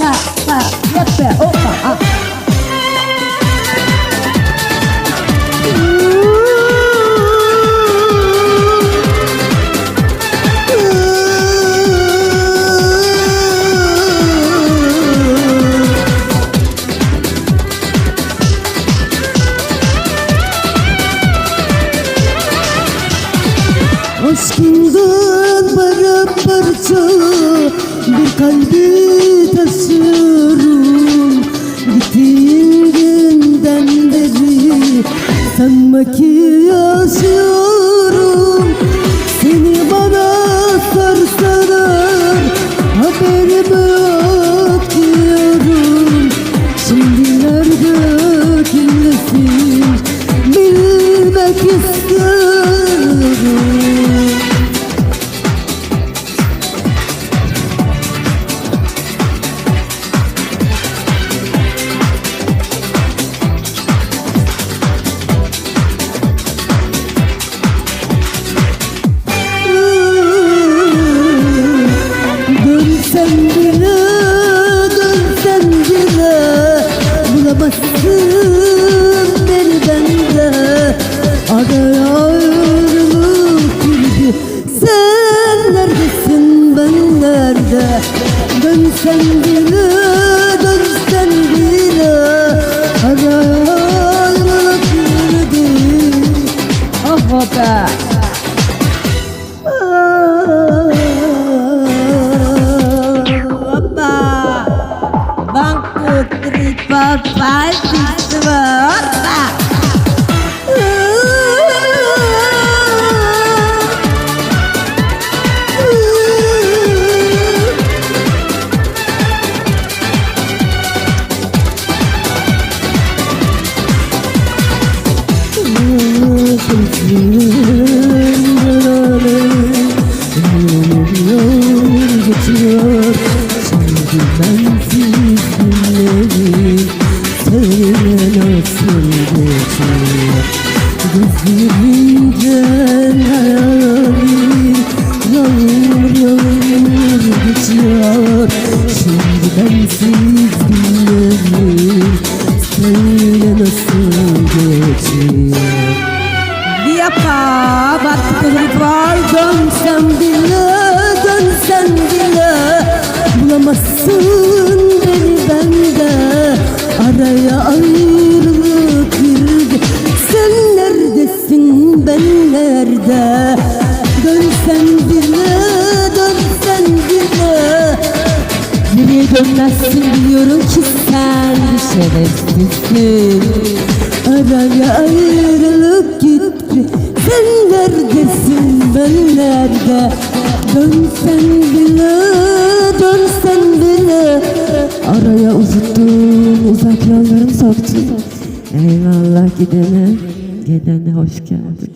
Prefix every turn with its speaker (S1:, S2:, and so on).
S1: ha ha yap be hoppa ha. Aşkından para parça bir kalbi sanma ki beni bende Araya ayrılık girdi Sen neredesin ben nerede? Dönsen bile,
S2: four, five, six, seven. Hoppa.
S1: Şimdi bensiz günlerim Seninle nasıl geçiyor
S2: Yapa. Battık olur var.
S1: Dönsem bile, dönsem bile Bulamazsın beni bende Araya ayrılık girdi Sen neredesin ben nerede Dönsen bile, dönmezsin biliyorum ki sen bir şerefsizsin. Araya ayrılık gitti. Sen neredesin ben nerede Dönsen bile dönsen bile. Araya uzattım uzak yollarım soktun Eyvallah gidene Gidene hoş geldin